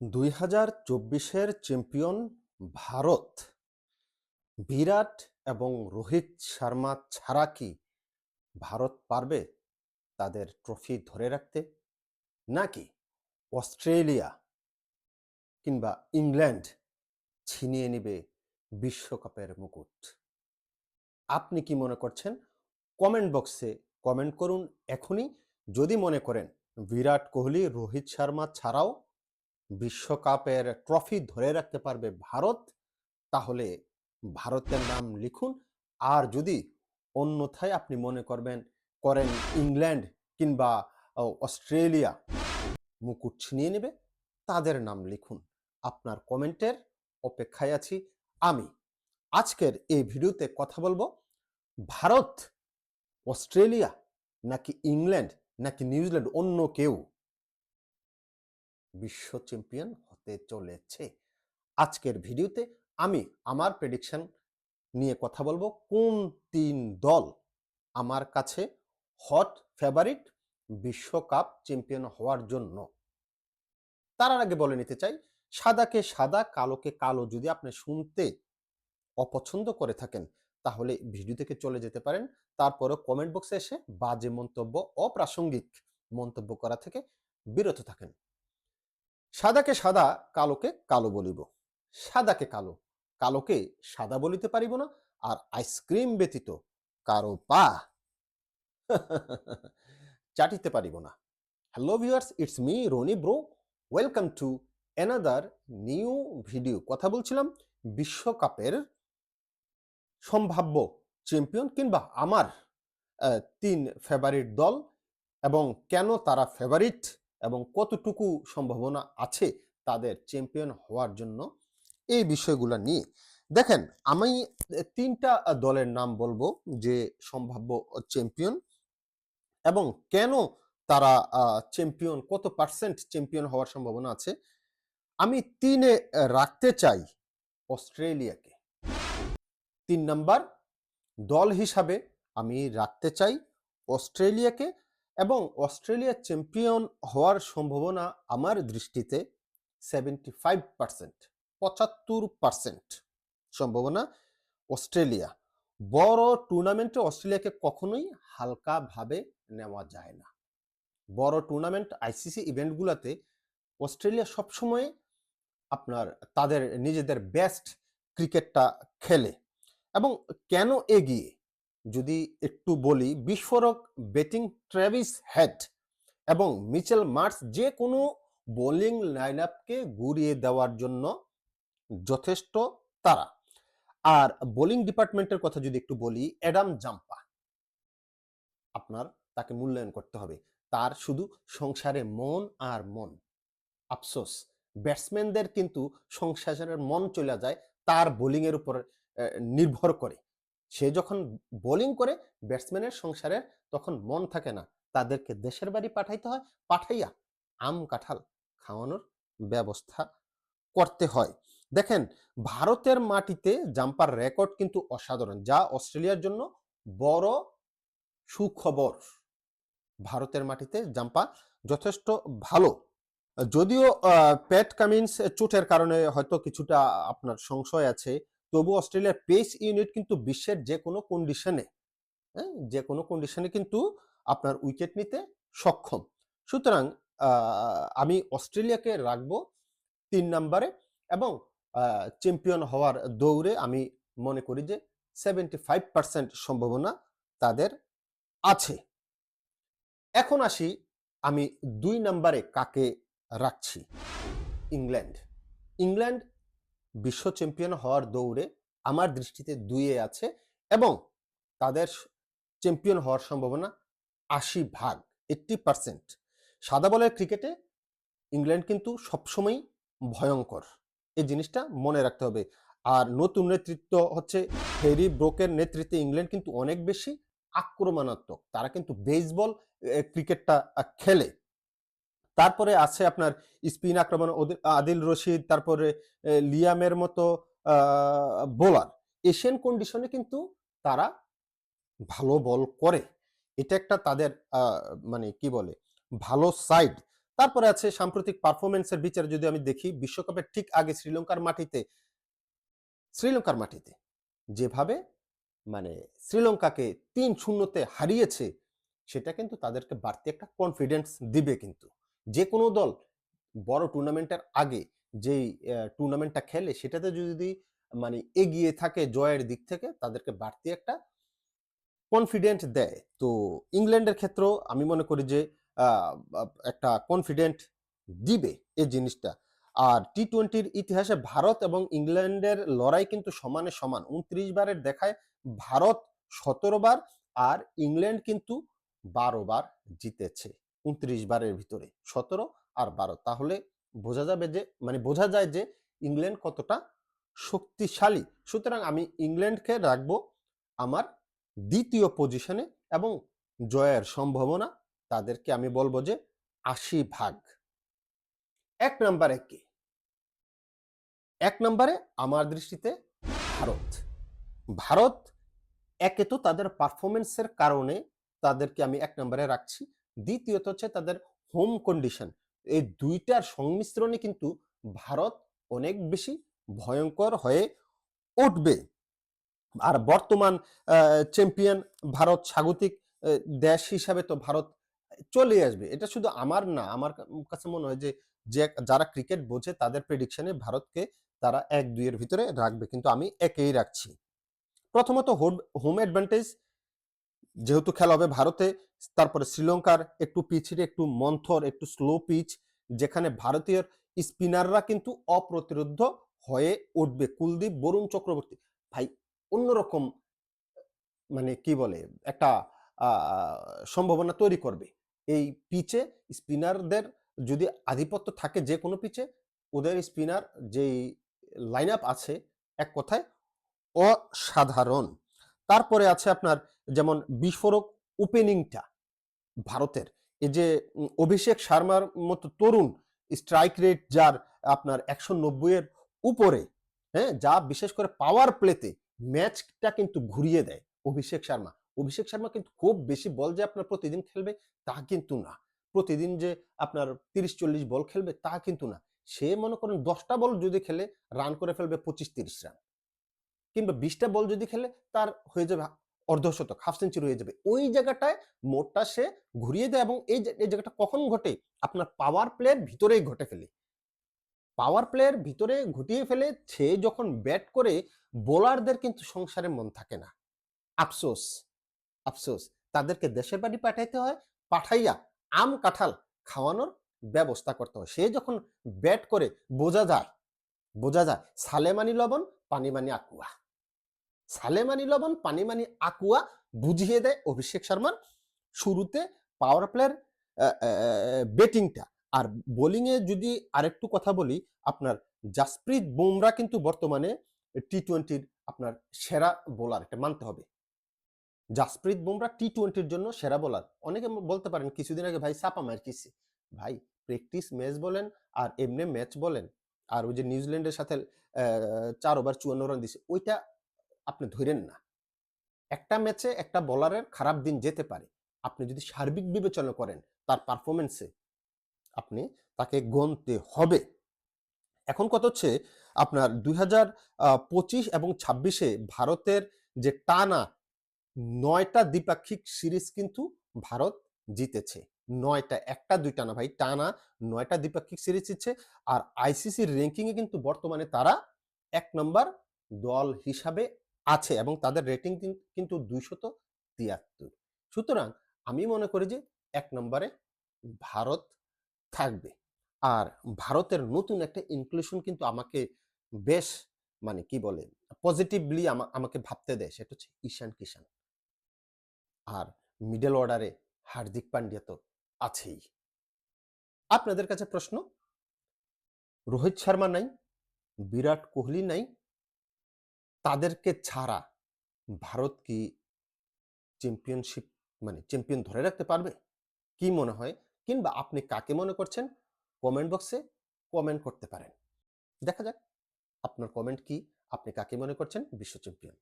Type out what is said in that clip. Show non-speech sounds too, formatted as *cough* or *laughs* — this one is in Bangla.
দুই হাজার চব্বিশের চ্যাম্পিয়ন ভারত। বিরাট এবং রোহিত শর্মা ছাড়া কি ভারত পারবে তাদের ট্রফি ধরে রাখতে? নাকি অস্ট্রেলিয়া কিংবা ইংল্যান্ড ছিনিয়ে নেবে বিশ্বকাপের মুকুট? আপনি কি মনে করছেন? কমেন্ট বক্সে কমেন্ট করুন এখনই। যদি মনে করেন, বিরাট কোহলি, রোহিত শর্মা ছাড়াও বিশ্বকাপের ট্রফি ধরে রাখতে পারবে ভারত, তাহলে ভারতের নাম লিখুন। আর যদি অন্যথায় আপনি মনে করবেন করেন ইংল্যান্ড কিংবা অস্ট্রেলিয়া মুকুট ছিনিয়ে নেবে, তাদের নাম লিখুন। আপনার কমেন্টের অপেক্ষায় আছি আমি। আজকের এই ভিডিওতে কথা বলব, ভারত, অস্ট্রেলিয়া নাকি ইংল্যান্ড নাকি নিউজিল্যান্ড অন্য কেউ? বিশ্ব চ্যাম্পিয়ন হতে চলেছে। আজকের ভিডিওতে আমি আমার প্রেডিকশন নিয়ে কথা বলব। কোন তিন দল আমার কাছে হট ফেভারিট বিশ্বকাপ চ্যাম্পিয়ন হওয়ার জন্য? তার আগে বলে নিতে চাই, সাদাকে সাদা, কালোকে কালো যদি আপনি শুনতে অপছন্দ করে থাকেন, তাহলে ভিডিও থেকে চলে যেতে পারেন। তারপরে কমেন্ট বক্সে এসে বাজে মন্তব্য, অপ্রাসঙ্গিক মন্তব্য করা থেকে বিরত থাকেন। সাদাকে সাদা, কালোকে কালো বলিব। সাদাকে কালো, কালোকে সাদা বলিতে পারিব না, আর আইসক্রিম ব্যতীত কারও পা *laughs* চাটিতে পারিব না। Hello viewers, it's me Rony bro. Welcome to another new video. কথা বলছিলাম বিশ্বকাপের সম্ভাব্য চ্যাম্পিয়ন কিংবা আমার তিন ফেভারিট দল এবং কেন তারা ফেভারিট এবং কতটুকু সম্ভাবনা আছে তাদের চ্যাম্পিয়ন হওয়ার জন্য এই বিষয়গুলো নিয়ে। দেখেন, আমি তিনটা দলের নাম বলব যে সম্ভাব্য চ্যাম্পিয়ন এবং কেন তারা চ্যাম্পিয়ন কত পার্সেন্ট চ্যাম্পিয়ন হওয়ার সম্ভাবনা আছে, আমি তিনে রাখতে চাই অস্ট্রেলিয়াকে। তিন নাম্বার, দল হিসাবে আমি রাখতে চাই অস্ট্রেলিয়াকে এবং অস্ট্রেলিয়া চ্যাম্পিয়ন হওয়ার সম্ভাবনা আমার দৃষ্টিতে সেভেন্টি ফাইভ পার্সেন্ট পঁচাত্তর পার্সেন্ট সম্ভাবনা অস্ট্রেলিয়া। বড় টুর্নামেন্টে অস্ট্রেলিয়াকে কখনোই হালকাভাবে নেওয়া যায় না। বড় টুর্নামেন্ট আইসিসি ইভেন্টগুলোতে অস্ট্রেলিয়া সবসময় আপনার তাদের নিজেদের বেস্ট ক্রিকেটটা খেলে। এবং কেন এগিয়ে? যদি একটু বলি, বিস্ফোরক ব্যাটিং ট্রেভিস হেড এবং মিচেল মার্স যে কোনো বোলিং লাইন আপকে গুড়িয়ে দেওয়ার জন্য যথেষ্ট তারা। আর বোলিং ডিপার্টমেন্টের কথা যদি একটু বলি, অ্যাডাম জাম্পা। আপনার তাকে মূল্যায়ন করতে হবে। তার শুধু সংসারে মন আর মন। আফসোস। ব্যাটসম্যানদের কিন্তু সংসারের মন চলে যায়, তার বোলিংয়ের উপর নির্ভর করে। সে যখন বোলিং করে ব্যাটসম্যানের সংসারের তখন মন থাকে না। তাদেরকে দেশের বাড়ি পাঠাইতে হয়, পাঠাইয়া আম, কাঁঠাল খাওয়ানোর ব্যবস্থা করতে হয়। দেখেন, ভারতের মাটিতে জাম্পার রেকর্ড কিন্তু অসাধারণ, যা অস্ট্রেলিয়ার জন্য বড় সুখবর। ভারতের মাটিতে জাম্পা যথেষ্ট ভালো। যদিও প্যাট কামিন্স চোটের কারণে হয়তো কিছুটা আপনার সংশয় আছে তবু অস্ট্রেলিয়ার পেস ইউনিট কিন্তু বিশ্বের যে কোনো কন্ডিশনে হ্যাঁ? যে কোনো কন্ডিশনে কিন্তু আপনার উইকেট নিতে সক্ষম। সুতরাং আমি অস্ট্রেলিয়াকে রাখব তিন নম্বরে এবং চ্যাম্পিয়ন হওয়ার দৌড়ে আমি মনে করি যে সেভেন্টি ফাইভ পার্সেন্ট সম্ভাবনা তাদের আছে। এখন আসি আমি দুই নম্বরে কাকে রাখছি? ইংল্যান্ড। ইংল্যান্ড বিশ্ব চ্যাম্পিয়ন হওয়ার দৌড়ে আমার দৃষ্টিতে দুইয়ে আছে এবং তাদের চ্যাম্পিয়ন হওয়ার সম্ভাবনা আশি ভাগ এইট্টি পার্সেন্ট সাদা বলের ক্রিকেটে ইংল্যান্ড কিন্তু সবসময় ভয়ঙ্কর। এই জিনিসটা মনে রাখতে হবে। আর নতুন নেতৃত্ব হচ্ছে হ্যারি ব্রোকের নেতৃত্বে ইংল্যান্ড কিন্তু অনেক বেশি আক্রমণাত্মক। তারা কিন্তু বেসবল ক্রিকেটটা খেলে। তারপরে আছে আপনার স্পিন আক্রমণ আদিল রশিদ, তারপরে লিয়ামের মতো বোলার। এশিয়ান কন্ডিশনে কিন্তু তারা ভালো বল করে। এটা একটা তাদের মানে কি বলে, ভালো সাইড তারপরে আছে সাম্প্রতিক পারফরমেন্সের বিচারে, যদি আমি দেখি, বিশ্বকাপের ঠিক আগে শ্রীলঙ্কার মাটিতে শ্রীলঙ্কার মাটিতে যেভাবে মানে শ্রীলঙ্কাকে তিন শূন্যতে হারিয়েছে, সেটা কিন্তু তাদেরকে বাড়তি একটা কনফিডেন্স দিবে কিন্তু। যে কোনো দল বড় টুর্নামেন্টের আগে যেই টুর্নামেন্টটা খেলে সেটাতে যদি মানে এগিয়ে থাকে জয়ের দিক থেকে, তাদেরকে বাড়তি একটা কনফিডেন্ট দেয়। তো ইংল্যান্ডের ক্ষেত্রেও আমি মনে করি যে একটা কনফিডেন্ট দিবে এই জিনিসটা। আর টি টোয়েন্টির ইতিহাসে ভারত এবং ইংল্যান্ডের লড়াই কিন্তু সমানে সমান। উনত্রিশ বারের দেখায় ভারত সতেরো বার আর ইংল্যান্ড কিন্তু বারো বার জিতেছে। উনত্রিশ বারের ভিতরে, সতেরো আর বারো। তাহলে বোঝা যাবে যে মানে বোঝা যায় যে ইংল্যান্ড কতটা শক্তিশালী। সুতরাং আমি ইংল্যান্ডকে রাখব আমার দ্বিতীয় পজিশনে এবং জয়ের সম্ভাবনা তাদেরকে আমি বলব যে আশি ভাগ। এক নম্বরে কে? এক নম্বরে আমার দৃষ্টিতে ভারত। ভারত একে তো তাদের পারফরমেন্সের কারণে তাদেরকে আমি এক নম্বরে রাখছি। দ্বিতীয়ত হচ্ছে তাদের হোম কন্ডিশন এই দুইটার সংমিশ্রণে কিন্তু ভারত অনেক বেশি ভয়ঙ্কর হয়ে উঠবে। আর বর্তমান চ্যাম্পিয়ন ভারত স্বাগতিক দেশ হিসাবে তো ভারত চলে আসবে। এটা শুধু আমার না, আমার কাছে মনে হয় যে যে যারা ক্রিকেট বোঝে তাদের প্রেডিকশনে ভারতকে তারা এক দুইয়ের ভিতরে রাখবে। কিন্তু আমি একেই রাখছি। প্রথমত হোম অ্যাডভান্টেজ যেহেতু খেলা হবে ভারতে, তারপরে শ্রীলঙ্কার একটু পিছিয়ে, একটু মন্থর, একটু স্লো পিচ যেখানে ভারতীয় স্পিনাররা কিন্তু অপ্রতিরোধ হয়ে উঠবে। কুলদীপ, বরুণ চক্রবর্তী, ভাই, অন্যরকম মানে কি বলে, একটা সম্ভাবনা তৈরি করবে। এই পিচে স্পিনারদের যদি আধিপত্য থাকে যে কোনো পিচে ওদের স্পিনার যেই লাইন আছে, এক কথায় অসাধারণ। তারপরে আছে আপনার যেমন বিস্ফোরক ওপেনিংটা ভারতের। এই যে অভিষেক শর্মার মতো তরুণ স্ট্রাইক রেট যার আপনার একশো নব্বই এর উপরে হ্যাঁ যা বিশেষ করে পাওয়ার প্লেতে ম্যাচটা কিন্তু ঘুরিয়ে দেয় অভিষেক শর্মা। অভিষেক শর্মা কিন্তু খুব বেশি বল যে আপনার প্রতিদিন খেলবে তা কিন্তু না। প্রতিদিন যে আপনার তিরিশ চল্লিশ বল খেলবে তা কিন্তু না। সে মনে করেন দশটা বল যদি খেলে রান করে ফেলবে পঁচিশ তিরিশ রান কিংবা বিশটা বল যদি খেলে তার হয়ে যাবে অর্ধশতক হাফ সেঞ্চুরি হয়ে যাবে। ওই জায়গাটায় মোটটা সে ঘুরিয়ে দেয় এবং এই জায়গাটা কখন ঘটে? আপনার পাওয়ার প্লের ভিতরেই ঘটে ফেলে। পাওয়ার প্লেয়ার ভিতরে ঘটিয়ে ফেলে সে যখন ব্যাট করে বোলারদের কিন্তু সংসারে মন থাকে না। আফসোস আফসোস। তাদেরকে দেশের বাড়ি পাঠাইতে হয়, পাঠাইয়া আম কাঁঠাল খাওয়ানোর ব্যবস্থা করতে হয়। সে যখন ব্যাট করে, বোঝা যায় বোঝা যায়, সালেমানি লবণ, পানিমানি আকুয়া। সালেমানি লবণ, পানিমানি আকুয়া বুঝিয়ে দেয় অভিষেক শর্মার শুরুতে পাওয়ার প্লেয়ার ব্যাটিংটা আর বোলিং এ যদি আরেকটু কথা বলি, আপনার জাসপ্রীত বুমরা কিন্তু বর্তমানে টি টোয়েন্টির আপনার সেরা বোলার এটা মানতে হবে। জাসপ্রীত বুমরা টি টোয়েন্টির জন্য সেরা বোলার অনেকে বলতে পারেন, কিছুদিন আগে ভাই চাপা মার কিসে ভাই প্র্যাকটিস ম্যাচ বলেন আর এমনি ম্যাচ বলেন। আর ওই যে নিউজিল্যান্ডের সাথে চার ওভার চুয়ান্ন রান দিছে, ওইটা আপনি ধরেন না। একটা ম্যাচে একটা বোলারের খারাপ দিন যেতে পারে। আপনি যদি সার্বিক বিবেচনা করেন, তার পারফরমেন্সে আপনি তাকে গণতে হবে। এখন কত হচ্ছে, আপনার দুই হাজার পঁচিশ এবং ছাব্বিশে ভারতের যে টানা নয়টা দ্বিপাক্ষিক সিরিজ কিন্তু ভারত জিতেছে। নয়টা একটা, দুইটা না ভাই, টানা নয়টা দ্বিপাক্ষিক সিরিজ জিতছে আর আইসিসির র্যাঙ্কিং এ কিন্তু বর্তমানে তারা এক নম্বর দল হিসাবে আছে এবং তাদের রেটিং কিন্তু দুইশত তিয়াত্তর। সুতরাং আমি মনে করি যে এক নম্বরে ভারত থাকবে। আর ভারতের নতুন একটা ইনক্লুশন কিন্তু আমাকে বেশ মানে কি বলে পজিটিভলি আমাকে ভাবতে দেয়, সেটা হচ্ছে ঈশান কিষান আর মিডল অর্ডারে হার্দিক পান্ডিয়া তো আছেই। আপনাদের কাছে প্রশ্ন? রোহিত শর্মা নাই, বিরাট কোহলি নাই, তাদেরকে ছাড়া ভারত কি চ্যাম্পিয়নশিপ মানে চ্যাম্পিয়ন ধরে রাখতে পারবে? কি মনে হয়? কিংবা আপনি কাকে মনে করছেন? কমেন্ট বক্সে কমেন্ট করতে পারেন। দেখা যাক, আপনার কমেন্ট কি? আপনি কাকে মনে করছেন? বিশ্ব চ্যাম্পিয়ন